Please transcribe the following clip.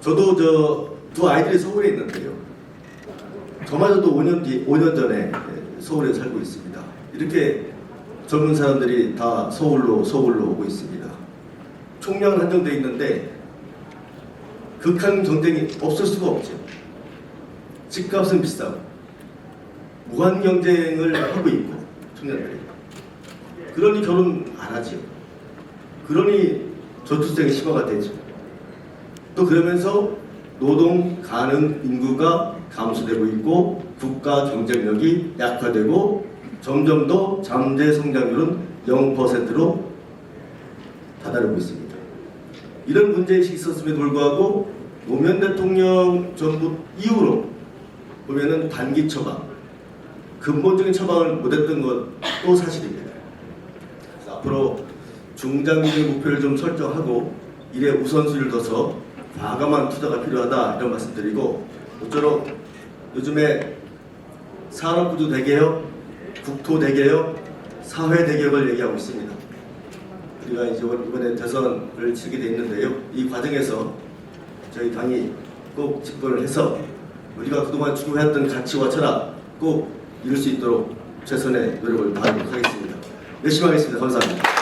저도 저 두 아이들이 서울에 있는데요. 저마저도 5년 뒤 5년 전에 서울에 살고 있습니다. 이렇게 젊은 사람들이 다 서울로 서울로 오고 있습니다. 총량 한정돼 있는데 극한 경쟁이 없을 수가 없죠. 집값은 비싸고 무한 경쟁을 하고 있고 청년들이 그러니 결혼 안 하지요. 그러니 저출생이 심화가 되죠. 또 그러면서 노동 가능 인구가 감소되고 있고 국가 경쟁력이 약화되고 점점 더 잠재 성장률은 0%로 다다르고 있습니다. 이런 문제의식이 있었음에도 불구하고 노무현 대통령 정부 이후로 보면은 단기 처방, 근본적인 처방을 못했던 것도 사실입니다. 앞으로 중장기적인 목표를 좀 설정하고 일에 우선순위를 둬서 과감한 투자가 필요하다 이런 말씀드리고 모쪼록 요즘에 산업구조 대개혁, 국토 대개혁, 사회 대개혁을 얘기하고 있습니다. 우리가 이제 이번에 대선을 치게 돼 있는데요. 이 과정에서 저희 당이 꼭 집권을 해서 우리가 그동안 추구해왔던 가치와 철학 꼭 이룰 수 있도록 최선의 노력을 다하도록 하겠습니다. 열심히 하겠습니다. 감사합니다.